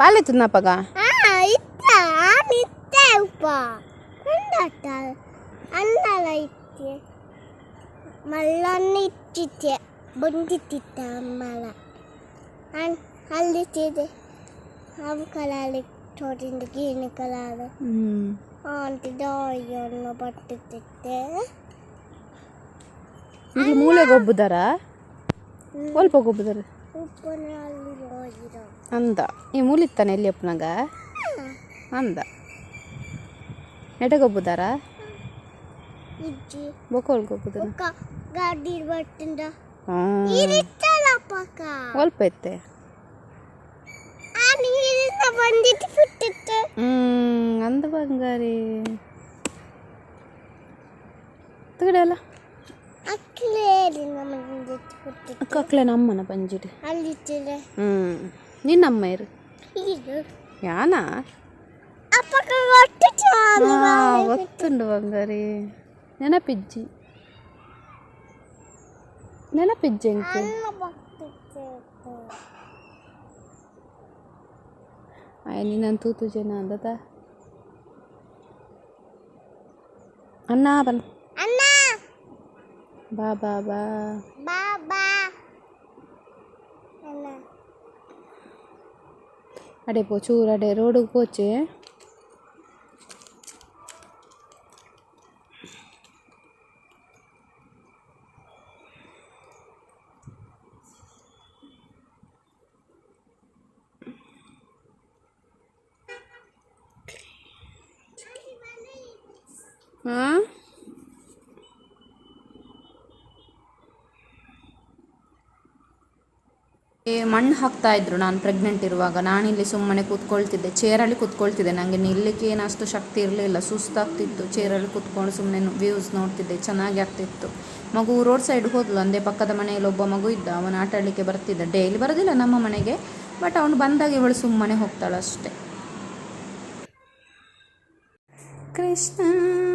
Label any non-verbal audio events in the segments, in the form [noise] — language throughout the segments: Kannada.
ಬಾಳೆತುನ್ನಪ್ಪಗ ಇತ್ತ ನಿತ್ತೆ ಉಪ್ಪ ಕೊಂಡಾಟ ಅನ್ನಲ ಇತ್ತೆ ಮಲ್ಲನ್ನ ಇಟ್ಟಿತ್ತೆ ಬಂದಿತ್ತಿತ್ತ ಅಮ್ಮಲ ಅಲ್ಲಿಟ್ಟಿದೆ ಅವು ಕಲಾಲಿ ತೋಟಿಂದ ಗೀನ ಕಲಾಲ ಅಂತಿದ್ದ ಅಯ್ಯನ್ನ ಪಟ್ಟಿತ್ತಿತ್ತೆ ಮೂಲೆ ಗೊಬ್ಬುದಾರ ಸ್ವಲ್ಪ ಗೊಬ್ಬುದಾರ ಅಂದ ಈ ಮೂಲಿತ್ತಾನೆ ಎಲ್ಲಿ ಅಪ್ಪನಾಗ ಅಂದ ನೆಟಗೊಬ್ಬುದಾರ ಬೊಕೊಳ್ಗೊಬ್ಬುದ ಗಾಡಿ ಬಟ್ಟಿಂದ ಒಲ್ಪ ಇತ್ತೆ ಹ್ಮ್ ಅಂದ ಬಂಗಾರಿ ತಗಡಲ್ಲ ಅಕ್ಕಕ್ಲೆ ನಮ್ಮನ ಪಂಜಿಡು ಹ್ಮ್ ನಿನ್ನ ಅಮ್ಮ ಇರು ಯಾನಾ ಒತ್ತುಂಡು ಬಂಗಾರಿ ನೆನಪಿಜ್ಜಿ ನೆನಪಿಜ್ಜಿ ಅಂಕೆ ಆಯ್ನಿ ನಾನು ತೂತು ಜನ ಅಂದದ ಅಣ್ಣ ಬನ್ பா பா பா பா பா அடே போச்சு ஊராடே ரோடுக்கு போச்சு. ಹಾಕ್ತಾ ಇದ್ರು. ನಾನು ಪ್ರೆಗ್ನೆಂಟ್ ಇರುವಾಗ. ನಾನಿಲ್ಲಿ ಸುಮ್ಮನೆ ಕೂತ್ಕೊಳ್ತಿದ್ದೆ. ಚೇರಲ್ಲಿ ಕೂತ್ಕೊಳ್ತಿದ್ದೆ. ನನಗೆ ನಿಲ್ಲಕ್ಕೆ ಏನಷ್ಟು ಶಕ್ತಿ ಇರಲಿಲ್ಲ. ಸುಸ್ತಾಗ್ತಿತ್ತು. ಚೇರಲ್ಲಿ ಕೂತ್ಕೊಂಡು ಸುಮ್ಮನೆ ವ್ಯೂಸ್ ನೋಡ್ತಿದ್ದೆ. ಚೆನ್ನಾಗಿ ಆಗ್ತಿತ್ತು. ಮಗು ರೋಡ್ ಸೈಡ್ ಹೋದ್ಲು. ಅಂದೇ ಪಕ್ಕದ ಮನೆಯಲ್ಲಿ ಒಬ್ಬ ಮಗು ಇದ್ದ. ಅವನು ಆಟ ಆಡಲಿಕ್ಕೆ ಬರ್ತಿದ್ದ. ಡೈಲಿ ಬರೋದಿಲ್ಲ ನಮ್ಮ ಮನೆಗೆ. ಬಟ್ ಅವನು ಬಂದಾಗ ಇವಳು ಸುಮ್ಮನೆ ಹೋಗ್ತಾಳೆ ಅಷ್ಟೆ ಕೃಷ್ಣ.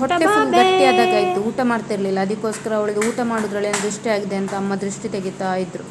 ಹೊಟ್ಟೆ ಫುಲ್ ಗಟ್ಟಿಯಾದಾಗಾಯ್ತು ಊಟ ಮಾಡ್ತಿರ್ಲಿಲ್ಲ. ಅದಕ್ಕೋಸ್ಕರ ಅವಳಿಗೆ ಊಟ ಮಾಡೋದ್ರಲ್ಲಿ ಏನು ದೃಷ್ಟಿ ಆಗಿದೆ ಅಂತ ಅಮ್ಮ ದೃಷ್ಟಿ ತೆಗಿತಾ ಇದ್ರು.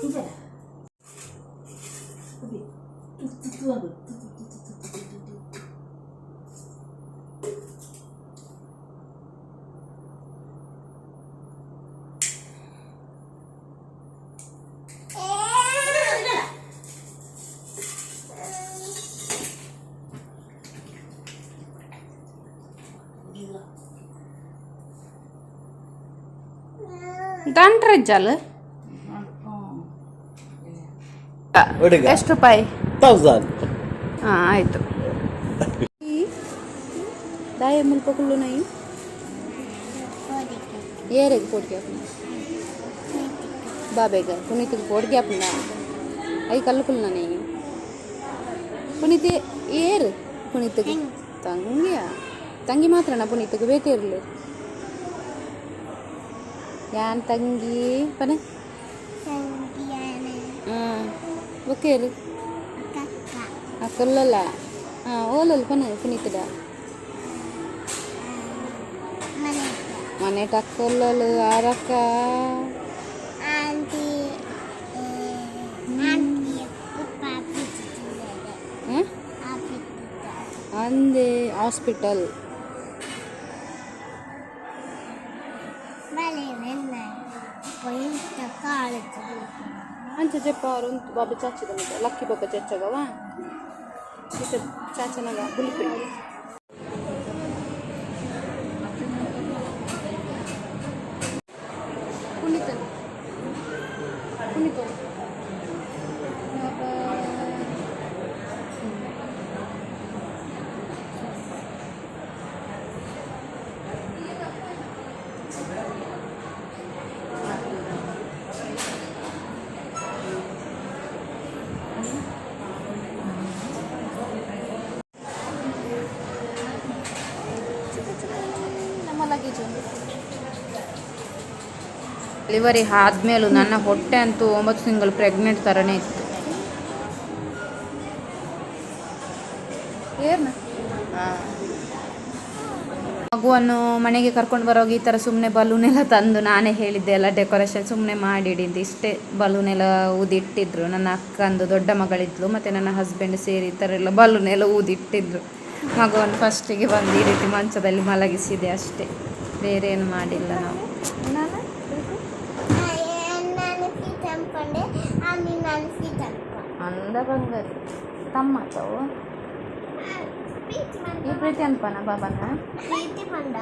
진짜야. 여기 뚝뚝뚝하고. ಗಾಂಡ್ರಜ್ಜಲ್ ಎಷ್ಟು ರೂಪಾಯಿ? ತೌಸಂಡ್ ಹಾಂ ಆಯಿತು. ದಾಯ ಮುಲ್ಪ ಕುಲ್ಲು ನೈ. ಏರಿಗೆ ಪೋಡ್ಗೆ ಹಾಕಿ ಬಾಬೇಗ ಪುನೀತಿಗೆ ಪೋಡ್ಗೆ ಹಾಕುಂಡ ಐ ಕಲ್ಲು ಕುಲ್ಲು ನೈ. ಪುನೀತಿ ಏರು ಪುನೀತಿಗೆ. ತಂಗಿಯ? ತಂಗಿ ಮಾತ್ರನ ಪುನೀತಿಗೆ? ಬೇತೆ ಇರಲಿ. ತಂಗಿ ಪನೆ ಸಂಗಿಯಾನೆ ಹಾಂ ಓಕೇರು ಅಕ್ಕ ಅಕ್ಕಲ್ಲಲ್ಲ ಹಾಂ ಓಲಲ್ಲ ಪನೆ ಪುನೀತಿದ ಮನೆ ಮನೆ ಟಕ್ಕಲ್ಲಲು ಆರಕ್ಕ ಆಂಟಿ ಆಂಟಿ ಉಪ್ಪ ಬಿಟ್ಟಿದ್ದಾರೆ ಹಾಂ ಆ ಬಿಟ್ಟಿದ್ದಾರೆ ಅಂದೆ ಹಾಸ್ಪಿಟಲ್ ಅಂಚ ಜಪ್ಪಾರು ಉಂಟು ಬಾಬಾ ಚಾಚಿದ ಲಕ್ಕಿ ಬಾಬಾ ಚಚ್ಚಗವಾ? ಚಾಚನಗ ಬುಲ್ಪೆ ಡೆಲಿವರಿ ಆದಮೇಲೂ ನನ್ನ ಹೊಟ್ಟೆ ಅಂತೂ ಒಂಬತ್ತು ತಿಂಗಳು ಪ್ರೆಗ್ನೆಂಟ್ ಥರನೇ ಇತ್ತು. ಮಗುವನ್ನು ಮನೆಗೆ ಕರ್ಕೊಂಡು ಬರೋಗಿ ಈ ಥರ ಸುಮ್ಮನೆ ಬಲೂನ್ ಎಲ್ಲ ತಂದು ನಾನೇ ಹೇಳಿದ್ದೆ, ಎಲ್ಲ ಡೆಕೋರೇಷನ್ ಸುಮ್ಮನೆ ಮಾಡಿಡಿ ಅಂತ. ಇಷ್ಟೇ ಬಲೂನ್ ಎಲ್ಲ ಊದಿಟ್ಟಿದ್ರು. ನನ್ನ ಅಕ್ಕಂದು ದೊಡ್ಡ ಮಗಳಿದ್ಲು, ಮತ್ತು ನನ್ನ ಹಸ್ಬೆಂಡ್ ಸೇರಿ ಈ ಥರ ಎಲ್ಲ ಬಲೂನ್ ಎಲ್ಲ ಊದಿಟ್ಟಿದ್ರು. ಮಗುವನ್ನು ಫಸ್ಟಿಗೆ ಬಂದು ಈ ರೀತಿ ಮಂಚದಲ್ಲಿ ಮಲಗಿಸಿದೆ ಅಷ್ಟೇ. ಬೇರೆ ಏನು ಮಾಡಿಲ್ಲ ನಾವು ನಾನು ನಾನು ಫೀಟ್ ಅನ್ಕೊಂಡೆ ಆಮೇಲೆ ನಾನು ಫೀಟ್ ಅನ್ಕೊಂಡೆ ಅಂದ ಬಂಗಾರಿ ತಮ್ಮ ತಾವು ಫೀಟ್ ಈ ಪ್ರೀತಿ ಅನ್ಪನ ಬಾಬನ ಪ್ರೀತಿ ಬಂದ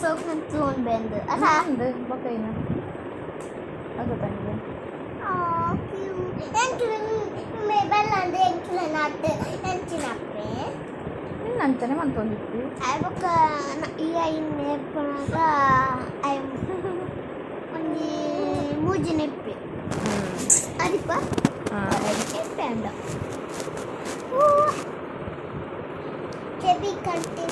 ಸೋಕನ್ ತಗೊಂಡ್ ಬಂದು ಅಲ್ಲ ಅಂದು ಬಕೈನ ಅದು ತಂಗಿ ಬೆಲ್ಲ ಅಂದ್ರೆ ಎಂಕಿಲ ನಾಟ್ ಎಂಚಿನಪ್ಪೆ ನಿನ್ನ ಅಂತಾನೆ ಮಂತೊಂದಿತ್ತು ಅಯ್ಯಕ್ಕ ಈಗ ಇನ್ನು ಏರ್ಪಣಾಗ ಒಂದು ಮೂಜಿ ನೆಪ್ಪೆ ಅದಿಪ್ಪ എനിക്ക് വേണ്ട ചെവി കട്ടി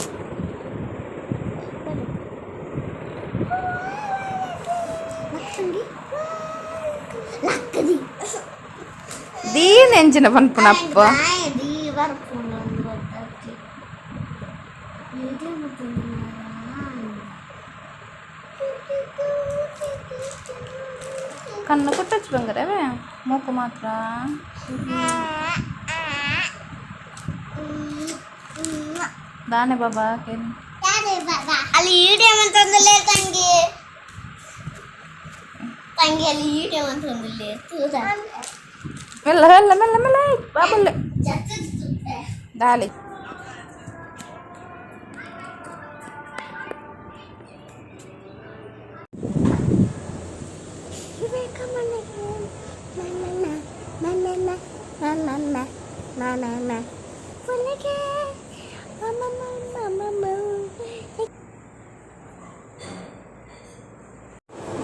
దీని ఎంచిన పనుకున్నప్ప ఇది ಪನ್ಪುನಪ್ಪ ದಿ ಬರ್ಪುಂಡು ಒಂದು ಗೊತ್ತಾಗ್ತಿ ಇದು ಕಣ್ಣು ಕುಟ್ಟಚ್ಚು ಬಂಗಾರವೇ ಮೂಕು ಮಾತ್ರ ದಾನೆ ಬಾಬಾ ಕೇಳಿ ಅಲ್ಲಿ ಈಡಿಯಂ ಅಂತ ಒಂದಲ್ಲೇ ತಂಗಿ ತಂಗಿ ಅಲ್ಲಿ ಈಡಿಯಂ ಅಂತ ಒಂದಲ್ಲೇ ತೂದ ಮೆಲ್ಲ ಮೆಲ್ಲ ಮೆಲ್ಲ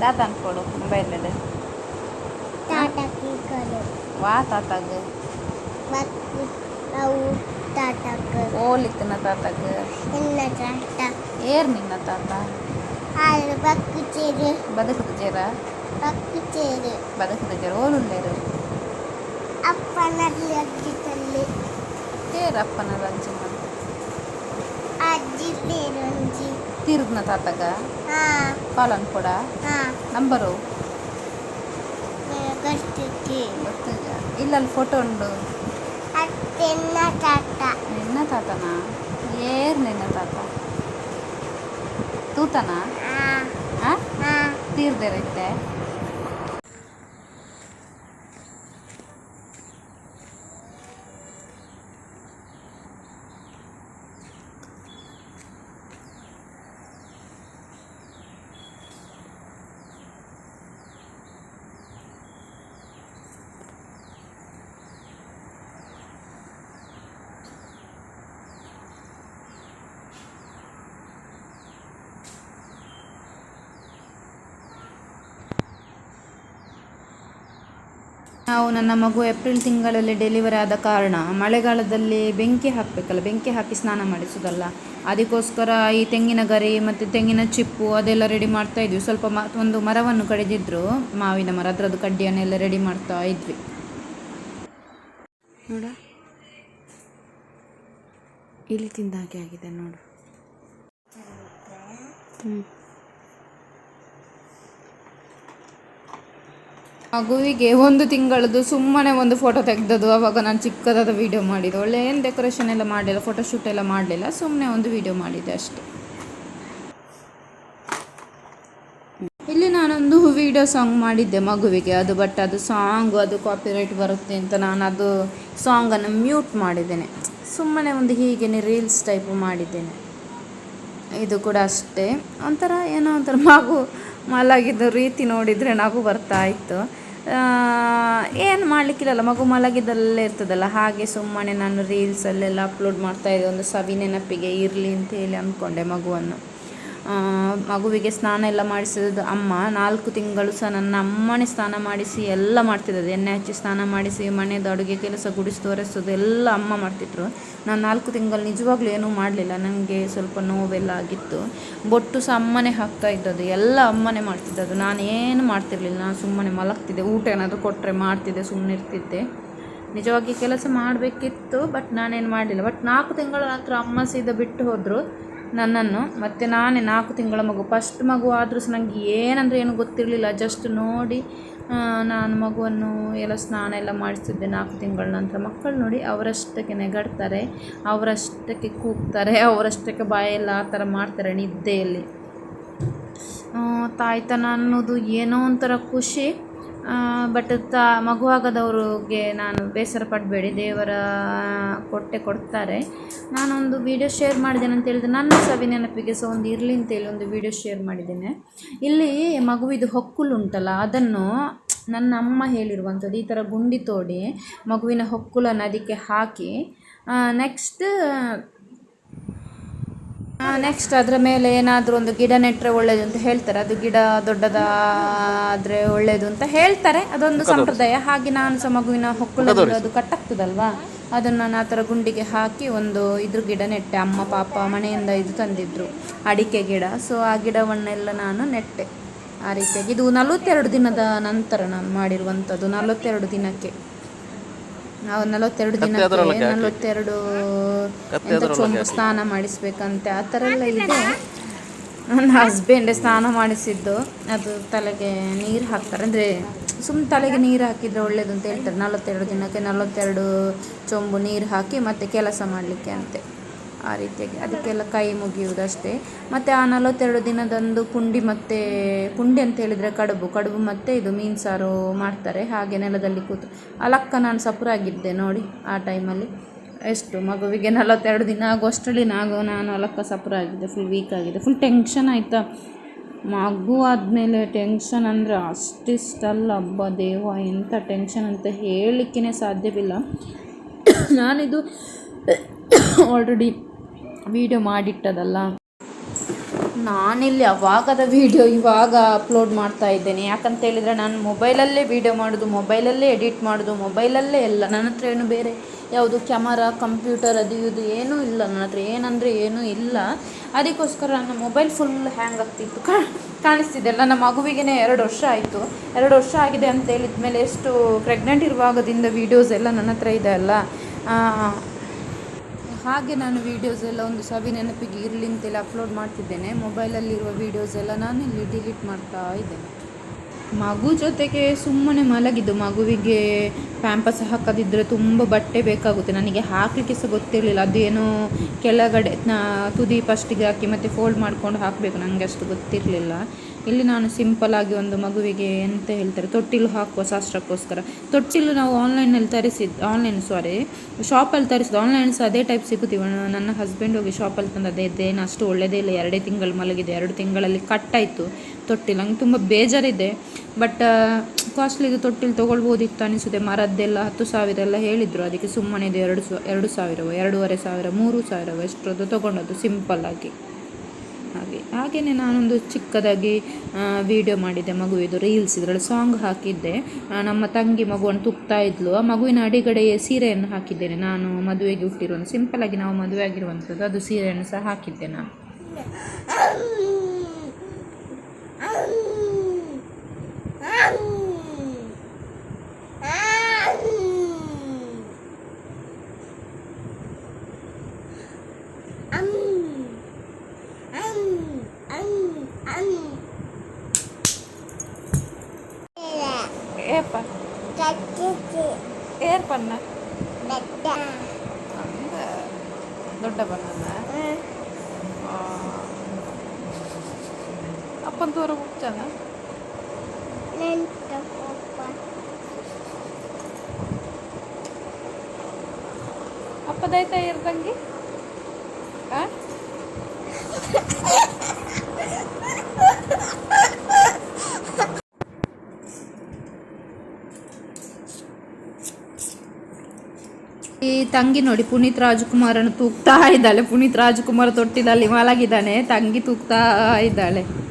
ತಾತ ಅನ್ಕೊಡು ಮೊಬೈಲಲ್ಲಿ ಟಾಟಾಕಿ ಕರು ವಾ ತಾತಾಗ ಮತ್ತು ನಾವು ಟಾಟಾಕ ಓಲಿತ್ತಿನ ತಾತಾಗ ಎಲ್ಲ ಟಾಟ ಏರ್ ನಿನ್ನ ತಾತ ಆದ್ರೆ ಬಕ್ಕು ಚೇರು ಬದುಕದ ಜೇರ ಬಕ್ಕು ಚೇರು ಬದುಕದ ಜೇರ ಓಲುಲ್ಲೇರು ಅಪ್ಪನಲ್ಲಿ ಅಜ್ಜಿ ತಲ್ಲಿ ಏರಪ್ಪನ ರಂಜಿನ ಅಜ್ಜಿ ಬೇರೊಂಜಿ ತಿರುಗ್ನ ತಾತಗ? ಹಾ. ಕಾಲನ್ ಕೂಡ? ಹಾ. ನಂಬರು? ಗೊತ್ತಿಲ್ಲ ಇಲ್ಲಲ್ಲಿ ಫೋಟೋ ಉಂಡು. ಅತ್ತೆನ್ನ ತಾತ. ನಿನ್ನ ತಾತನ? ಏರ್ ನಿನ್ನ ತಾತ. ತೂತನ? ಹಾ. ಹಾ? ತೀರ್ದಿರೈತೆ ನಾವು ನನ್ನ ಮಗು ಏಪ್ರಿಲ್ ತಿಂಗಳಲ್ಲಿ ಡೆಲಿವರಿ ಆದ ಕಾರಣ ಮಳೆಗಾಲದಲ್ಲಿ ಬೆಂಕಿ ಹಾಕಬೇಕಲ್ಲ, ಬೆಂಕಿ ಹಾಕಿ ಸ್ನಾನ ಮಾಡಿಸೋದಲ್ಲ. ಅದಕ್ಕೋಸ್ಕರ ಈ ತೆಂಗಿನ ಗರಿ ಮತ್ತು ತೆಂಗಿನ ಚಿಪ್ಪು ಅದೆಲ್ಲ ರೆಡಿ ಮಾಡ್ತಾ ಇದ್ವಿ. ಸ್ವಲ್ಪ ಮ, ಒಂದು ಮರವನ್ನು ಕಡಿದಿದ್ರು, ಮಾವಿನ ಮರ, ಅದರದ್ದು ಕಡ್ಡಿಯನ್ನೆಲ್ಲ ರೆಡಿ ಮಾಡ್ತಾ ಇದ್ವಿ. ನೋಡ. ಇಲ್ಲಿ ತಿಂದ ಹಾಗೆ ಆಗಿದೆ ನೋಡು. ಹ್ಞೂ ಮಗುವಿಗೆ ಒಂದು ತಿಂಗಳದ್ದು ಸುಮ್ಮನೆ ಒಂದು ಫೋಟೋ ತೆಗೆದದ್ದು. ಅವಾಗ ನಾನು ಚಿಕ್ಕದಾದ ವಿಡಿಯೋ ಮಾಡಿದ್ದು. ಒಳ್ಳೆ ಏನು ಡೆಕೋರೇಷನ್ ಎಲ್ಲ ಮಾಡಲಿಲ್ಲ ಫೋಟೋಶೂಟ್ ಎಲ್ಲ ಮಾಡಲಿಲ್ಲ. ಸುಮ್ಮನೆ ಒಂದು ವಿಡಿಯೋ ಮಾಡಿದ್ದೆ ಅಷ್ಟೇ. ಇಲ್ಲಿ ನಾನೊಂದು ವಿಡಿಯೋ ಸಾಂಗ್ ಮಾಡಿದ್ದೆ ಮಗುವಿಗೆ. ಅದು ಬಟ್ ಅದು ಸಾಂಗು ಅದು ಕಾಪಿರೈಟ್ ಬರುತ್ತೆ ಅಂತ ನಾನು ಅದು ಸಾಂಗನ್ನು ಮ್ಯೂಟ್ ಮಾಡಿದ್ದೇನೆ. ಸುಮ್ಮನೆ ಒಂದು ಹೀಗೇನೆ ರೀಲ್ಸ್ ಟೈಪ್ ಮಾಡಿದ್ದೇನೆ. ಇದು ಕೂಡ ಅಷ್ಟೇ. ಒಂಥರ ಏನೋ ಒಂಥರ ಮಗು ಮಲಗಿದ ರೀತಿ ನೋಡಿದರೆ ನಗು ಬರ್ತಾ ಇತ್ತು. ಏನು ಮಾಡಲಿಕ್ಕಿಲ್ಲಲ್ಲ ಮಗು ಮಲಗಿದಲ್ಲೇ ಇರ್ತದಲ್ಲ, ಹಾಗೆ ಸುಮ್ಮನೆ ನಾನು ರೀಲ್ಸಲ್ಲೆಲ್ಲ ಅಪ್ಲೋಡ್ ಮಾಡ್ತಾಯಿದ್ದೆ ಒಂದು ಸವಿ ನೆನಪಿಗೆ ಇರಲಿ ಅಂತ ಹೇಳಿ ಅಂದ್ಕೊಂಡೆ ಮಗುವನ್ನು. ಮಗುವಿಗೆ ಸ್ನಾನ ಎಲ್ಲ ಮಾಡಿಸಿದ್ದು ಅಮ್ಮ. ನಾಲ್ಕು ತಿಂಗಳು ಸಹ ನನ್ನ ಅಮ್ಮನೇ ಸ್ನಾನ ಮಾಡಿಸಿ ಎಲ್ಲ ಮಾಡ್ತಿದ್ದದ್ದು. ಎಣ್ಣೆ ಹಚ್ಚಿ ಸ್ನಾನ ಮಾಡಿಸಿ ಮನೆಯದು ಅಡುಗೆ ಕೆಲಸ ಗುಡಿಸಿ ತೋರಿಸೋದು ಎಲ್ಲ ಅಮ್ಮ ಮಾಡ್ತಿದ್ರು. ನಾನು ನಾಲ್ಕು ತಿಂಗಳು ನಿಜವಾಗ್ಲೂ ಏನೂ ಮಾಡಲಿಲ್ಲ. ನನಗೆ ಸ್ವಲ್ಪ ನೋವೆಲ್ಲ ಆಗಿತ್ತು. ಬೊಟ್ಟು ಸಹ ಅಮ್ಮನೇ ಹಾಕ್ತಾ ಇದ್ದದ್ದು. ಎಲ್ಲ ಅಮ್ಮನೇ ಮಾಡ್ತಿದ್ದದ್ದು. ನಾನು ಏನು ಮಾಡ್ತಿರ್ಲಿಲ್ಲ. ನಾನು ಸುಮ್ಮನೆ ಮಲಗ್ತಿದ್ದೆ. ಊಟ ಏನಾದರೂ ಕೊಟ್ಟರೆ ಮಾಡ್ತಿದ್ದೆ ಸುಮ್ಮನೆ ಇರ್ತಿದ್ದೆ. ನಿಜವಾಗಿ ಕೆಲಸ ಮಾಡಬೇಕಿತ್ತು, ಬಟ್ ನಾನೇನು ಮಾಡಲಿಲ್ಲ. ಬಟ್ ನಾಲ್ಕು ತಿಂಗಳ ನಂತರ ಅಮ್ಮ ಸೀದ ಬಿಟ್ಟು ಹೋದರು. ನನ್ನನ್ನು. ಮತ್ತು ನಾನೇ ನಾಲ್ಕು ತಿಂಗಳ ಮಗು. ಫಸ್ಟ್ ಮಗು ಆದರೂ ಸಹ ನನಗೆ ಏನಂದರೆ ಏನು ಗೊತ್ತಿರಲಿಲ್ಲ. ಜಸ್ಟ್ ನೋಡಿ ನಾನು ಮಗುವನ್ನು ಎಲ್ಲ ಸ್ನಾನ ಎಲ್ಲ ಮಾಡಿಸ್ತಿದ್ದೆ ನಾಲ್ಕು ತಿಂಗಳ ನಂತರ. ಮಕ್ಕಳು ನೋಡಿ, ಅವರಷ್ಟಕ್ಕೆ ನೆಗಡ್ತಾರೆ, ಅವರಷ್ಟಕ್ಕೆ ಕೂಗ್ತಾರೆ, ಅವರಷ್ಟಕ್ಕೆ ಬಾಯೆಲ್ಲ ಆ ಥರ ಮಾಡ್ತಾರೆ ನಿದ್ದೆಯಲ್ಲಿ. ತಾಯ್ತನ ಅನ್ನೋದು ಏನೋ ಒಂಥರ ಖುಷಿ. ಬಟ್ ತಾ ಮಗುವಾಗದವ್ರಿಗೆ ನಾನು ಬೇಸರ ಪಡಬೇಡಿ. ದೇವರ ಕೊಟ್ಟೆ ಕೊಡ್ತಾರೆ. ನಾನೊಂದು ವಿಡಿಯೋ ಶೇರ್ ಮಾಡಿದ್ದೇನೆ ಅಂತ ಹೇಳಿದ್ರೆ ನನ್ನ ಸವಿ ನೆನಪಿಗೆ ಸಹ ಒಂದು ಇರಲಿ ಅಂತೇಳಿ ಒಂದು ವಿಡಿಯೋ ಶೇರ್ ಮಾಡಿದ್ದೇನೆ. ಇಲ್ಲಿ ಮಗುವಿದು ಹೊಕ್ಕುಲು ಉಂಟಲ್ಲ, ಅದನ್ನು ನನ್ನ ಅಮ್ಮ ಹೇಳಿರುವಂಥದ್ದು, ಈ ಥರ ಗುಂಡಿ ತೋಡಿ ಮಗುವಿನ ಹೊಕ್ಕುಲನ್ನು ಅದಕ್ಕೆ ಹಾಕಿ ನೆಕ್ಸ್ಟ್ ನೆಕ್ಸ್ಟ್ ಅದರ ಮೇಲೆ ಏನಾದರೂ ಒಂದು ಗಿಡ ನೆಟ್ಟರೆ ಒಳ್ಳೇದು ಅಂತ ಹೇಳ್ತಾರೆ. ಅದು ಗಿಡ ದೊಡ್ಡದಾದರೆ ಒಳ್ಳೇದು ಅಂತ ಹೇಳ್ತಾರೆ. ಅದೊಂದು ಸಂಪ್ರದಾಯ. ಹಾಗೆ ನಾನು ಸಹ ಮಗುವಿನ ಹೊಕ್ಕುಳಲ್ಲಿ ಅದು ಕಟ್ಟಾಗ್ತದಲ್ವಾ ಅದನ್ನು ನಾನು ಆ ಥರ ಗುಂಡಿಗೆ ಹಾಕಿ ಒಂದು ಇದ್ರ ಗಿಡ ನೆಟ್ಟೆ. ಅಮ್ಮ ಪಾಪ ಮನೆಯಿಂದ ಇದು ತಂದಿದ್ರು. ಅಡಿಕೆ ಗಿಡ. ಸೊ ಆ ಗಿಡವನ್ನೆಲ್ಲ ನಾನು ನೆಟ್ಟೆ. ಆ ರೀತಿಯಾಗಿ. ಇದು ನಲವತ್ತೆರಡು ದಿನದ ನಂತರ ನಾನು ಮಾಡಿರುವಂಥದ್ದು. ನಲವತ್ತೆರಡು ದಿನಕ್ಕೆ. ನಾವು ನಲವತ್ತೆರಡು ದಿನಕ್ಕೆ ನಲವತ್ತೆರಡು ಚೊಂಬು ಸ್ನಾನ ಮಾಡಿಸ್ಬೇಕಂತೆ ಆ ಥರ ಎಲ್ಲ ಇದೆ. ನನ್ನ ಹಸ್ಬೆಂಡ್ ಸ್ನಾನ ಮಾಡಿಸಿದ್ದು. ಅದು ತಲೆಗೆ ನೀರು ಹಾಕ್ತಾರೆ. ಅಂದರೆ ಸುಮ್ಮನೆ ತಲೆಗೆ ನೀರು ಹಾಕಿದರೆ ಒಳ್ಳೇದು ಅಂತ ಹೇಳ್ತಾರೆ. ನಲವತ್ತೆರಡು ದಿನಕ್ಕೆ ನಲವತ್ತೆರಡು ಚೊಂಬು ನೀರು ಹಾಕಿ ಮತ್ತೆ ಕೆಲಸ ಮಾಡಲಿಕ್ಕೆ ಅಂತೆ. ಆ ರೀತಿಯಾಗಿ. ಅದಕ್ಕೆಲ್ಲ ಕೈ ಮುಗಿಯುವುದಷ್ಟೇ. ಮತ್ತು ಆ ನಲವತ್ತೆರಡು ದಿನದಂದು ಪುಂಡಿ ಮತ್ತು, ಪುಂಡಿ ಅಂತ ಹೇಳಿದರೆ ಕಡುಬು. ಕಡುಬು ಮತ್ತು ಇದು ಮೀನು ಸಾರು ಮಾಡ್ತಾರೆ. ಹಾಗೆ ನೆಲದಲ್ಲಿ ಕೂತು. ಅಲಕ್ಕ ನಾನು ಸಪುರಾಗಿದ್ದೆ ನೋಡಿ ಆ ಟೈಮಲ್ಲಿ. ಎಷ್ಟು ಮಗುವಿಗೆ ನಲವತ್ತೆರಡು ದಿನ ಆಗುವಷ್ಟರಲ್ಲಿ ನಾನು ನಾನು ಅಲಕ್ಕ ಸಪುರಾಗಿದ್ದೆ ಫುಲ್ ವೀಕ್ ಆಗಿದೆ ಫುಲ್ ಟೆನ್ಷನ್ ಆಯಿತಾ. ಮಗು ಆದಮೇಲೆ ಟೆನ್ಷನ್ ಅಂದರೆ ಅಷ್ಟಿಷ್ಟಲ್ಲ ಹಬ್ಬ ದೇವ ಎಂಥ ಟೆನ್ಷನ್ ಅಂತ ಹೇಳಲಿಕ್ಕೇ ಸಾಧ್ಯವಿಲ್ಲ. ನಾನಿದು ಆಲ್ರೆಡಿ ವಿಡಿಯೋ ಮಾಡಿಟ್ಟದಲ್ಲ. ನಾನಿಲ್ಲಿ ಅವಾಗದ ವಿಡಿಯೋ ಇವಾಗ ಅಪ್ಲೋಡ್ ಮಾಡ್ತಾ ಇದ್ದೇನೆ. ಯಾಕಂತ ಹೇಳಿದರೆ ನಾನು ಮೊಬೈಲಲ್ಲೇ ವಿಡಿಯೋ ಮಾಡೋದು, ಮೊಬೈಲಲ್ಲೇ ಎಡಿಟ್ ಮಾಡೋದು, ಮೊಬೈಲಲ್ಲೇ ಎಲ್ಲ. ನನ್ನ ಹತ್ರ ಏನು ಬೇರೆ ಯಾವುದು ಕ್ಯಾಮರಾ, ಕಂಪ್ಯೂಟರ್ ಅದು ಇದು ಏನೂ ಇಲ್ಲ. ನನ್ನ ಹತ್ರ ಏನಂದರೆ ಏನೂ ಇಲ್ಲ. ಅದಕ್ಕೋಸ್ಕರ ನನ್ನ ಮೊಬೈಲ್ ಫುಲ್ ಹ್ಯಾಂಗ್ ಆಗ್ತಿತ್ತು. ಕಾಣಿಸ್ತಿದೆ ನಮ್ಮ ಮಗುವಿಗೆ ಎರಡು ವರ್ಷ ಆಯಿತು. ಎರಡು ವರ್ಷ ಆಗಿದೆ ಅಂತ ಹೇಳಿದ ಮೇಲೆ ಎಷ್ಟು ಪ್ರೆಗ್ನೆಂಟ್ ಇರುವಾಗದಿಂದ ವೀಡಿಯೋಸ್ ಎಲ್ಲ ನನ್ನ ಹತ್ರ ಇದೆ ಅಲ್ಲ. ಹಾಗೆ ನಾನು ವೀಡಿಯೋಸ್ ಎಲ್ಲ ಒಂದು ಸವಿ ನೆನಪಿಗೆ ಇರಲಿ ಅಂತೆಲ್ಲ ಅಪ್ಲೋಡ್ ಮಾಡ್ತಿದ್ದೇನೆ. ಮೊಬೈಲಲ್ಲಿರುವ ವೀಡಿಯೋಸ್ ಎಲ್ಲ ನಾನು ಇಲ್ಲಿ ಡಿಲೀಟ್ ಮಾಡ್ತಾ ಇದ್ದೇನೆ. ಮಗು ಜೊತೆಗೆ ಸುಮ್ಮನೆ ಮಲಗಿದ್ದು, ಮಗುವಿಗೆ ಪ್ಯಾಂಪಸ್ ಹಾಕದಿದ್ದರೆ ತುಂಬ ಬಟ್ಟೆ ಬೇಕಾಗುತ್ತೆ. ನನಗೆ ಹಾಕಲಿಕ್ಕೆ ಸಹ ಗೊತ್ತಿರಲಿಲ್ಲ. ಅದೇನೋ ಕೆಳಗಡೆ ತುದಿ ಫಸ್ಟಿಗೆ ಹಾಕಿ ಮತ್ತು ಫೋಲ್ಡ್ ಮಾಡ್ಕೊಂಡು ಹಾಕಬೇಕು. ನನಗೆ ಅಷ್ಟು ಗೊತ್ತಿರಲಿಲ್ಲ. ಇಲ್ಲಿ ನಾನು ಸಿಂಪಲ್ ಆಗಿ ಒಂದು ಮಗುವಿಗೆ ಎಂತ ಹೇಳ್ತಾರೆ, ತೊಟ್ಟಿಲು ಹಾಕುವ ಶಾಸ್ತ್ರಕ್ಕೋಸ್ಕರ. ತೊಟ್ಟಿಲು ನಾವು ಆನ್ಲೈನಲ್ಲಿ ತರಿಸಿದ್ದು ಆನ್ಲೈನ್ ಸಾರಿ ಶಾಪಲ್ಲಿ ತರಿಸಿದ್ದು ಆನ್ಲೈನ್ ಸಹ ಅದೇ ಟೈಪ್ ಸಿಗುತ್ತೀವಿ? ನನ್ನ ಹಸ್ಬೆಂಡ್ ಹೋಗಿ ಶಾಪಲ್ಲಿ ಅದೇ ಇದೇನು ಅಷ್ಟು ಒಳ್ಳೆಯದೇ ಇಲ್ಲ, ಎರಡೇ ತಿಂಗಳು ಮಲಗಿದೆ, ಎರಡು ತಿಂಗಳಲ್ಲಿ ಕಟ್ಟಾಯಿತು ತೊಟ್ಟಿಲು. ನಂಗೆ ತುಂಬ ಬೇಜಾರಿದೆ ಬಟ್ ಕಾಸ್ಟ್ಲಿದು ತೊಟ್ಟಿಲು ತೊಗೊಳ್ಬೋದಿತ್ತು ಅನಿಸುತ್ತೆ. ಮರದ್ದೆಲ್ಲ ಹತ್ತು ಸಾವಿರ ಎಲ್ಲ ಹೇಳಿದರು, ಅದಕ್ಕೆ ಸುಮ್ಮನೆ ಇದು ಎರಡು ಎರಡು ಸಾವಿರವೋ, ಎರಡೂವರೆ ಸಾವಿರ, ಮೂರು ಸಾವಿರವೋ, ಎಷ್ಟರದ್ದು ತೊಗೊಂಡದ್ದು ಸಿಂಪಲ್ಲಾಗಿ ಹಾಗೆ. ಹಾಗೆಯೇ ನಾನೊಂದು ಚಿಕ್ಕದಾಗಿ ವಿಡಿಯೋ ಮಾಡಿದ್ದೆ ಮಗುವಿದು ರೀಲ್ಸ್ ಇದರಲ್ಲಿ ಸಾಂಗ್ ಹಾಕಿದ್ದೆ. ನಮ್ಮ ತಂಗಿ ಮಗುವನ್ನು ತುಕ್ತಾ ಇದ್ಲು. ಆ ಮಗುವಿನ ಅಡಿಗಡೆಯೇ ಸೀರೆಯನ್ನು ಹಾಕಿದ್ದೇನೆ. ನಾನು ಮದುವೆಗೆ ಹುಟ್ಟಿರುವಂಥ ಆಗಿ ನಾವು ಮದುವೆ ಆಗಿರುವಂಥದ್ದು ಅದು ಸೀರೆಯನ್ನು ಸಹ ಹಾಕಿದ್ದೆ ನಾನು. Um. ஏப்பா ஏர் பண்ண ದೊಡ್ಡ ಬಣ್ಣ ಅಪ್ಪನ ತೋರ ಹೋಗ್ತಾನ ಅಪ್ಪದಾಯ್ತಾ ಇರ್ದಂಗೆ ತಂಗಿ ನೋಡಿ ಪುನೀತ್ ರಾಜ್ಕುಮಾರನ ತೂಗ್ತಾ ಇದ್ದಾಳೆ. ಪುನೀತ್ ರಾಜ್ಕುಮಾರ್ ತೊಟ್ಟಿಲಲ್ಲಿ ಮಲಗಿದ್ದಾನೆ. ತಂಗಿ ತೂಗ್ತಾ ಇದ್ದಾಳೆ.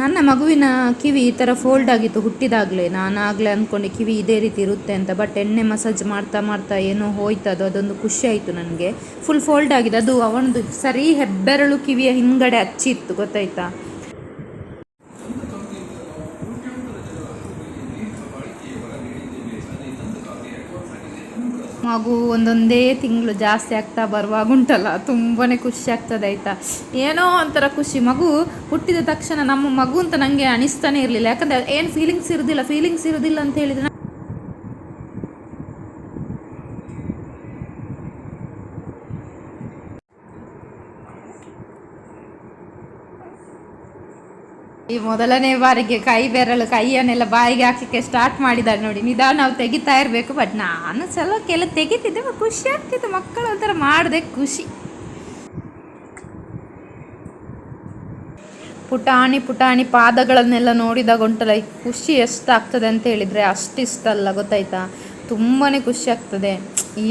ನನ್ನ ಮಗುವಿನ ಕಿವಿ ಈ ಥರ ಫೋಲ್ಡ್ ಆಗಿತ್ತು, ಹುಟ್ಟಿದಾಗಲೇ. ಆಗಲೇ ಅಂದ್ಕೊಂಡೆ, ಕಿವಿ ಇದೇ ರೀತಿ ಇರುತ್ತೆ ಅಂತ. ಬಟ್ ಎಣ್ಣೆ ಮಸಾಜ್ ಮಾಡ್ತಾ ಮಾಡ್ತಾ ಏನೋ ಹೋಯ್ತು, ಅದು ಅದೊಂದು ಖುಷಿ ಆಯಿತು ನನಗೆ. ಫುಲ್ ಫೋಲ್ಡ್ ಆಗಿದೆ. ಅದು ಅವನದು ಸರಿ ಹೆಬ್ಬೆರಳು ಕಿವಿಯ ಹಿಂದ್ಗಡೆ ಹಚ್ಚಿತ್ತು, ಗೊತ್ತಾಯ್ತಾ? ಮಗು ಒಂದೊಂದೇ ತಿಂಗಳು ಜಾಸ್ತಿ ಆಗ್ತಾ ಬರುವಾಗ ಉಂಟಲ್ಲ ತುಂಬಾ ಖುಷಿ ಆಗ್ತದೆ ಆಯ್ತಾ? ಏನೋ ಒಂಥರ ಖುಷಿ. ಮಗು ಹುಟ್ಟಿದ ತಕ್ಷಣ ನಮ್ಮ ಮಗು ಅಂತ ನನಗೆ ಅನಿಸ್ತಾನೆ ಇರಲಿಲ್ಲ. ಯಾಕಂದ್ರೆ ಏನು ಫೀಲಿಂಗ್ಸ್ ಇರೋದಿಲ್ಲ ಫೀಲಿಂಗ್ಸ್ ಇರೋದಿಲ್ಲ ಅಂತ ಹೇಳಿದ್ರೆ ಈ ಮೊದಲನೇ ಬಾರಿಗೆ ಕೈ ಬೆರಳು, ಕೈಯನ್ನೆಲ್ಲ ಬಾಯಿಗೆ ಹಾಕಲಿಕ್ಕೆ ಸ್ಟಾರ್ಟ್ ಮಾಡಿದ್ದಾರೆ ನೋಡಿ. ನಿಧಾನ ನಾವು ತೆಗಿತಾ ಇರಬೇಕು ಬಟ್ ನಾನು ಸಲ ಕೆಲ ತೆಗಿತಿದ್ದೆ ಖುಷಿ ಆಗ್ತಿತ್ತು. ಮಕ್ಕಳು ಒಂಥರ ಮಾಡಿದೆ ಖುಷಿ. ಪುಟಾಣಿ ಪುಟಾಣಿ ಪಾದಗಳನ್ನೆಲ್ಲ ನೋಡಿದಾಗ ಉಂಟಲ್ಲ ಖುಷಿ ಎಷ್ಟಾಗ್ತದೆ ಅಂತ ಹೇಳಿದರೆ ಅಷ್ಟಿಷ್ಟಲ್ಲ, ಗೊತ್ತಾಯ್ತಾ? ತುಂಬಾ ಖುಷಿ ಆಗ್ತದೆ.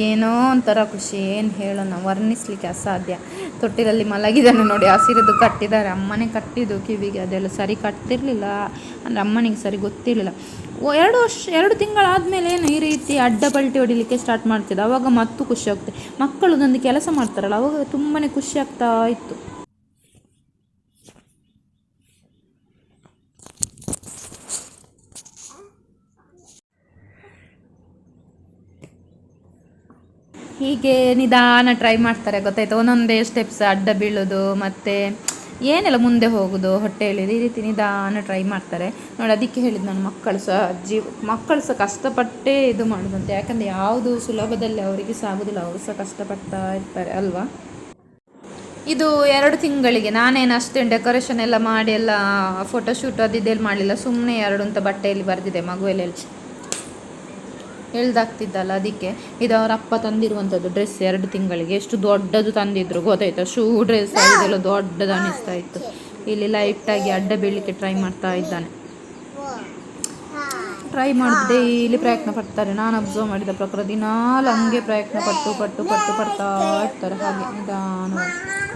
ಏನೋ ಒಂಥರ ಖುಷಿ, ಏನು ಹೇಳೋಣ, ವರ್ಣಿಸ್ಲಿಕ್ಕೆ ಅಸಾಧ್ಯ. ತೊಟ್ಟಿಲಲ್ಲಿ ಮಲಗಿದ್ದಾನೆ ನೋಡಿ ಹಸಿರಿದು ಕಟ್ಟಿದ್ದಾರೆ. ಅಮ್ಮನೇ ಕಟ್ಟಿದ್ದು ಕಿವಿಗೆ, ಅದೆಲ್ಲ ಸರಿ ಕಟ್ತಿರ್ಲಿಲ್ಲ. ಅಂದರೆ ಅಮ್ಮನಿಗೆ ಸರಿ ಗೊತ್ತಿರಲಿಲ್ಲ. ಎರಡು ವರ್ಷ, ಎರಡು ತಿಂಗಳಾದಮೇಲೆ ಏನು ಈ ರೀತಿ ಅಡ್ಡ ಪಲ್ಟಿ ಹೊಡಿಲಿಕ್ಕೆ ಸ್ಟಾರ್ಟ್ ಮಾಡ್ತಿದ್ದೆ. ಅವಾಗ ಮತ್ತೂ ಖುಷಿ ಆಗ್ತದೆ ಮಕ್ಕಳು ಕೆಲಸ ಮಾಡ್ತಾರಲ್ಲ, ಅವಾಗ ತುಂಬಾ ಖುಷಿ ಆಗ್ತಾ ಇತ್ತು. ಹೀಗೆ ನಿಧಾನ ಟ್ರೈ ಮಾಡ್ತಾರೆ, ಗೊತ್ತಾಯ್ತು? ಒಂದೊಂದೇ ಸ್ಟೆಪ್ಸ್ ಅಡ್ಡ ಬೀಳೋದು, ಮತ್ತು ಏನೆಲ್ಲ ಮುಂದೆ ಹೋಗೋದು ಹೊಟ್ಟೆ ಇಳಿದು ಈ ರೀತಿ ನಿಧಾನ ಟ್ರೈ ಮಾಡ್ತಾರೆ. ನೋಡಿ, ಅದಕ್ಕೆ ಹೇಳಿದ್ದು ನಾನು ಮಕ್ಕಳು ಸಹ ಜೀವ ಮಕ್ಕಳು ಸಹ ಕಷ್ಟಪಟ್ಟೇ ಇದು ಮಾಡೋದಂತೆ. ಯಾಕಂದರೆ ಯಾವುದು ಸುಲಭದಲ್ಲಿ ಅವರಿಗೆ ಸಾಗೋದಿಲ್ಲ, ಅವರು ಸಹ ಕಷ್ಟಪಡ್ತಾ ಇರ್ತಾರೆ, ಅಲ್ವಾ? ಇದು ಎರಡು ತಿಂಗಳಿಗೆ, ನಾನೇನು ಅಷ್ಟೇನು ಡೆಕೋರೇಷನ್ ಎಲ್ಲ ಮಾಡಿ, ಎಲ್ಲ ಫೋಟೋಶೂಟ್ ಅದು ಮಾಡಲಿಲ್ಲ. ಸುಮ್ಮನೆ ಎರಡು ಅಂತ ಬಟ್ಟೆಯಲ್ಲಿ ಬರೆದಿದೆ ಮಗುವಲ್ಲಿ ಹೇಳ್ದಾಗ್ತಿದ್ದಲ್ಲ ಅದಕ್ಕೆ. ಇದು ಅವ್ರ ಅಪ್ಪ ತಂದಿರುವಂಥದ್ದು ಡ್ರೆಸ್ ಎರಡು ತಿಂಗಳಿಗೆ. ಎಷ್ಟು ದೊಡ್ಡದು ತಂದಿದ್ರು ಗೊತ್ತಾಯ್ತಾ? ಶೂ ಡ್ರೆಸ್ ಇದೆಲ್ಲ ದೊಡ್ಡದು ಅನ್ನಿಸ್ತಾ ಇತ್ತು. ಇಲ್ಲಿ ಲೈಟಾಗಿ ಅಡ್ಡ ಬೀಳಲಿಕ್ಕೆ ಟ್ರೈ ಮಾಡ್ತಾ ಇದ್ದಾನೆ. ಟ್ರೈ ಮಾಡಿದೆ ಇಲ್ಲಿ ಪ್ರಯತ್ನ ಪಡ್ತಾರೆ. ನಾನು ಅಬ್ಸರ್ವ್ ಮಾಡಿದ ಪ್ರಕಾರ ದಿನಾಲು ಹಂಗೆ ಪ್ರಯತ್ನ ಪಟ್ಟು ಪಟ್ಟು ಪಟ್ಟು ಪಡ್ತಾ ಇರ್ತಾರೆ. ಹಾಗೆ ನಿಧಾನವಾಗಿ.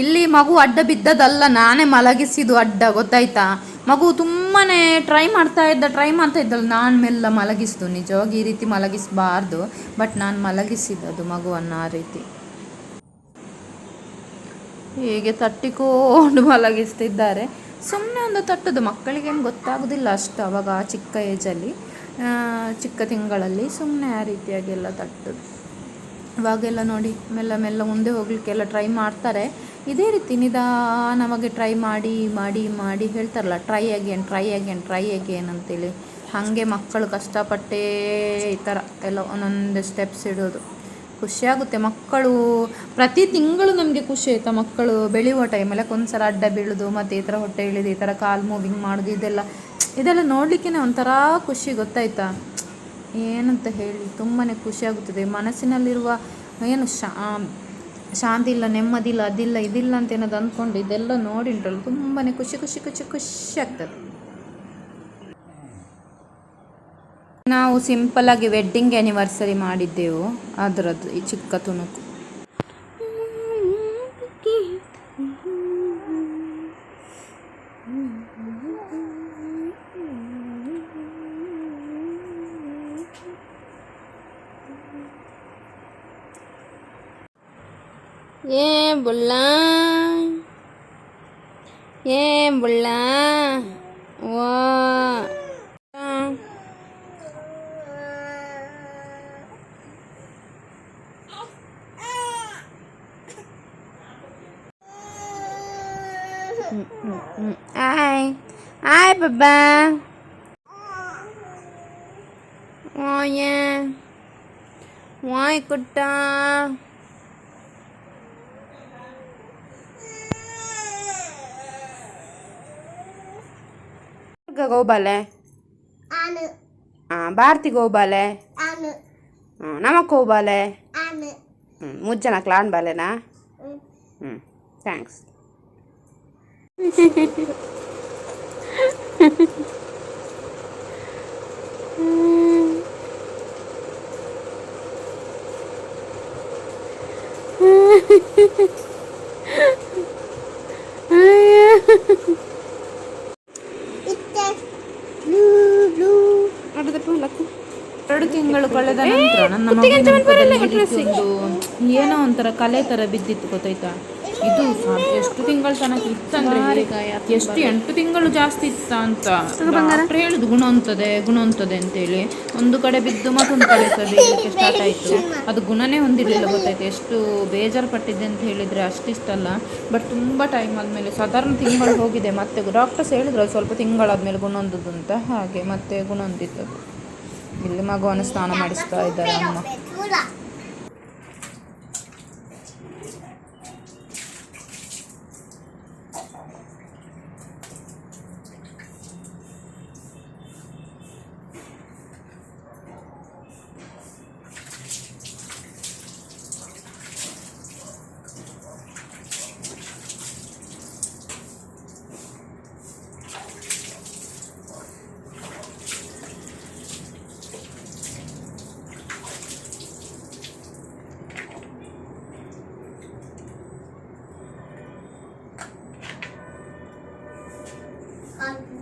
ಇಲ್ಲಿ ಮಗು ಅಡ್ಡ ಬಿದ್ದದಲ್ಲ, ನಾನೇ ಮಲಗಿಸಿದ್ದು ಅಡ್ಡ, ಗೊತ್ತಾಯ್ತಾ? ಮಗು ತುಂಬಾನೇ ಟ್ರೈ ಮಾಡ್ತಾ ಇದ್ದ ಟ್ರೈ ಮಾಡ್ತಾ ಇದ್ದಲ್ಲ ನಾನು ಮೆಲ್ಲ ಮಲಗಿಸ್ದು, ನಿಜವಾಗಿ ಈ ರೀತಿ ಮಲಗಿಸಬಾರ್ದು ಬಟ್ ನಾನು ಮಲಗಿಸಿದ್ದು ಮಗುವನ್ನು ಆ ರೀತಿ. ಹೀಗೆ ತಟ್ಟಿಕೊಂಡು ಮಲಗಿಸ್ತಿದ್ದಾರೆ. ಸುಮ್ಮನೆ ಒಂದು ತಟ್ಟದು ಮಕ್ಕಳಿಗೇನು ಗೊತ್ತಾಗೋದಿಲ್ಲ ಅಷ್ಟು ಅವಾಗ ಆ ಚಿಕ್ಕ ಏಜಲ್ಲಿ ಚಿಕ್ಕ ತಿಂಗಳಲ್ಲಿ ಸುಮ್ಮನೆ ಆ ರೀತಿಯಾಗೆಲ್ಲ ತಟ್ಟದು ಇವಾಗೆಲ್ಲ ನೋಡಿ, ಮೆಲ್ಲ ಮೆಲ್ಲ ಮುಂದೆ ಹೋಗ್ಲಿಕ್ಕೆಲ್ಲ ಟ್ರೈ ಮಾಡ್ತಾರೆ. ಇದೇ ರೀತಿ ನಿಧಾನವಾಗಿ ಟ್ರೈ ಮಾಡಿ ಮಾಡಿ ಮಾಡಿ ಹೇಳ್ತಾರಲ್ಲ try again try again try again ಅಂತೇಳಿ. ಹಾಗೆ ಮಕ್ಕಳು ಕಷ್ಟಪಟ್ಟೇ ಈ ಥರ ಎಲ್ಲ ಒಂದೊಂದು ಸ್ಟೆಪ್ಸ್ ಇಡೋದು. ಖುಷಿಯಾಗುತ್ತೆ ಮಕ್ಕಳು ಪ್ರತಿ ತಿಂಗಳು ನಮಗೆ ಖುಷಿ ಆಯಿತಾ ಮಕ್ಕಳು ಬೆಳೆಯುವ ಟೈಮಲ್ಲಿ ಒಂದ್ಸಲ ಅಡ್ಡ ಬೀಳೋದು, ಮತ್ತು ಈ ಥರ ಹೊಟ್ಟೆ ಇಳಿದು, ಈ ಥರ ಕಾಲು ಮೂವಿಂಗ್ ಮಾಡೋದು, ಇದೆಲ್ಲ. ಇದೆಲ್ಲ ನೋಡಲಿಕ್ಕೆ ಒಂಥರ ಖುಷಿ ಗೊತ್ತಾಯ್ತಾ? ಏನಂತ ಹೇಳಿ ತುಂಬಾ ಖುಷಿಯಾಗುತ್ತದೆ ಮನಸ್ಸಿನಲ್ಲಿರುವ ಏನು ಶಾ ಶಾಂತಿ ಇಲ್ಲ ನೆಮ್ಮದಿ ಅದಿಲ್ಲ, ಇದಿಲ್ಲ ಅಂತ ಏನಾದ್ರು ಅಂದ್ಕೊಂಡು ಇದೆಲ್ಲ ನೋಡಿ ತುಂಬಾ ಖುಷಿ ಖುಷಿ ಖುಷಿ ಖುಷಿ ಆಗ್ತದೆ. ನಾವು ಸಿಂಪಲ್ಲಾಗಿ ವೆಡ್ಡಿಂಗ್ ಆ್ಯನಿವರ್ಸರಿ ಮಾಡಿದ್ದೆವು. ಅದರದ್ದು ಈ ಚಿಕ್ಕ ತುಣುಕು. ஏன் புல்லா ஏன் புல்லா ஓ ai? Ai bà bà ngoài nha. Ngoài cô ta. ಹೋಗ್ಬಾಲೆ ಹಾಂ ಭಾರತಿ ಹೋಗ್ಬಾಲೆ ಹ್ಞೂ ನಮಕ್ಕೆ ಹೋಗ್ಬಾಲೆ ಹ್ಞೂ ಮೂರು ಕ್ಲಾನ್ ಬಾಲೆನಾ ಹ್ಞೂ ಥ್ಯಾಂಕ್ಸ್. [laughs] ಏನೋ ಒಂಥರ ಕಲೆ ತರ ಬಿದ್ದಿತ್ತು ಗೊತ್ತಾಯ್ತಾ? ಇದು ಎಷ್ಟು ತಿಂಗಳ ತನಕ ಇತ್ತಂದ್ರೆ ಎಷ್ಟು ಎಂಟು ತಿಂಗಳು ಜಾಸ್ತಿ ಇತ್ತ ಅಂತ ಡಾಕ್ಟ್ರ್ ಹೇಳುದು ಗುಣ ಅಂತದೆ ಗುಣ ಅಂತದೆ ಅಂತೇಳಿ. ಒಂದು ಕಡೆ ಬಿದ್ದು ಮತ್ತೊಂದು ಕಡೆ ಸಹ ಬೀಳಲಿಕ್ಕೆ ಸ್ಟಾರ್ಟ್ ಆಯ್ತು. ಅದು ಗುಣನೇ ಹೊಂದಿರಲಿಲ್ಲ ಗೊತ್ತಾಯ್ತು? ಎಷ್ಟು ಬೇಜಾರು ಪಟ್ಟಿದೆ ಅಂತ ಹೇಳಿದ್ರೆ ಅಷ್ಟಿಷ್ಟಲ್ಲ. ಬಟ್ ತುಂಬಾ ಟೈಮ್ ಆದಮೇಲೆ ಸಾಧಾರಣ ತಿಂಗಳು ಹೋಗಿದೆ. ಮತ್ತೆ ಡಾಕ್ಟರ್ಸ್ ಹೇಳಿದ್ರು ಸ್ವಲ್ಪ ತಿಂಗಳಾದ್ಮೇಲೆ ಗುಣ ಅಂತ. ಹಾಗೆ ಮತ್ತೆ ಗುಣ ಹೊಂದಿತ್ತು. ಇಲ್ಲಿ ಮಗುವನ್ನು ಸ್ನಾನ ಮಾಡಿಸ್ತಾ ಇದ್ದಾರೆ ಅಮ್ಮ ಕೂಡ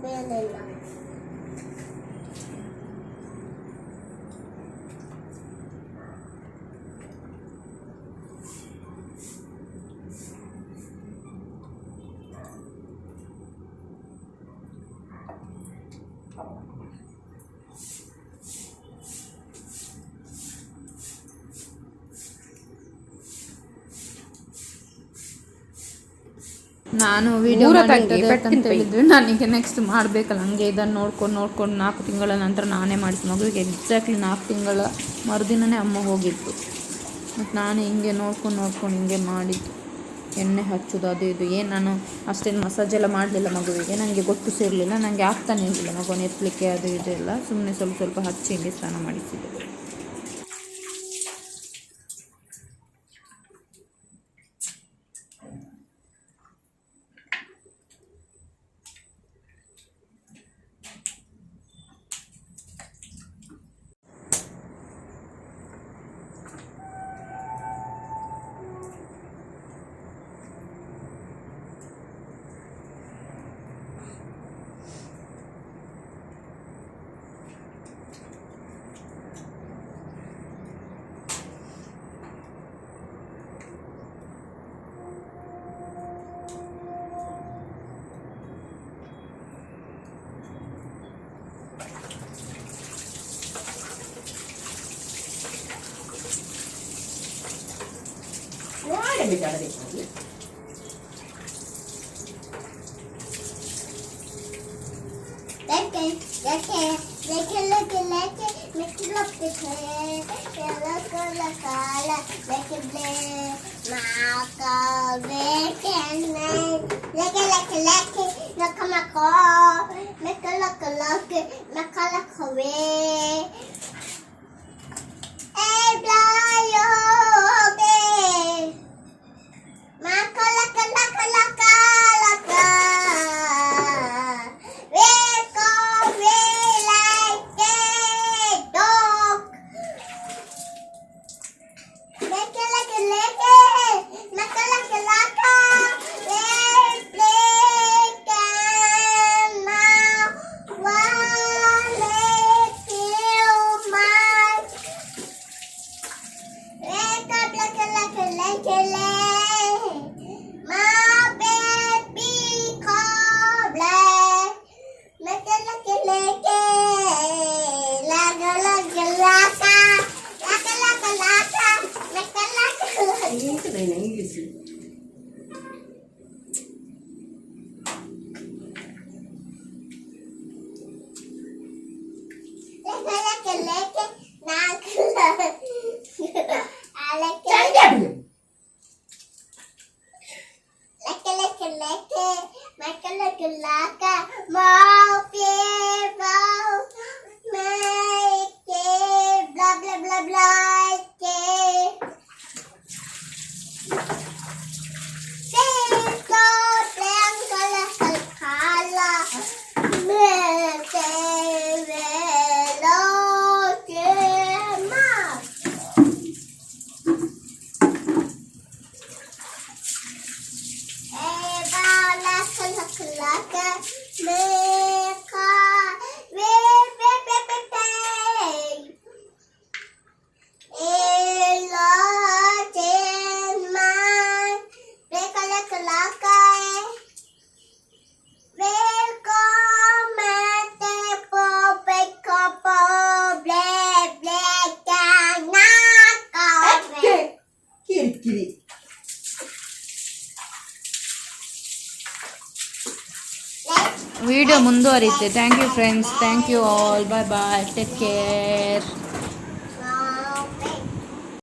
ಮೇಲೆಲ್ಲ ನಾನು ವಿಡಿಯೋ ಅಂತ ಹೇಳಿದ್ರೆ ನನಗೆ ನೆಕ್ಸ್ಟ್ ಮಾಡಬೇಕಲ್ಲ ಹಂಗೆ ಇದನ್ನು ನೋಡ್ಕೊಂಡು ನೋಡ್ಕೊಂಡು ನಾಲ್ಕು ತಿಂಗಳ ನಂತರ ನಾನೇ ಮಾಡಿಸಿ ಮಗುವಿಗೆ ಎಕ್ಸಾಕ್ಟ್ಲಿ ನಾಲ್ಕು ತಿಂಗಳ ಮರುದಿನನೇ ಅಮ್ಮ ಹೋಗಿತ್ತು ಮತ್ತು ನಾನು ಹಿಂಗೆ ನೋಡ್ಕೊಂಡು ನೋಡ್ಕೊಂಡು ಹಿಂಗೆ ಮಾಡಿದ್ದು. ಎಣ್ಣೆ ಹಚ್ಚೋದು ಅದು ಇದು. ಏನು ನಾನು ಅಷ್ಟೇನು ಮಸಾಜ್ ಎಲ್ಲ ಮಾಡಲಿಲ್ಲ ಮಗುವಿಗೆ. ನನಗೆ ಗೊತ್ತು ಸೇರಲಿಲ್ಲ. ನನಗೆ ಆಗ್ತಾನೆ ಇರಲಿಲ್ಲ ಮಗುವನ್ನು ಎತ್ತಲಿಕ್ಕೆ ಅದು ಇದೆಲ್ಲ ಸುಮ್ಮನೆ ಸ್ವಲ್ಪ ಸ್ವಲ್ಪ ಹಚ್ಚಿ ಹಿಂಗೆ ಸ್ನಾನ ಮಾಡಿಸಿದೆ వేడి కడగెక్కింది Hey, Brian! palaka! Thank you, friends. Thank you all. Bye bye. Take care.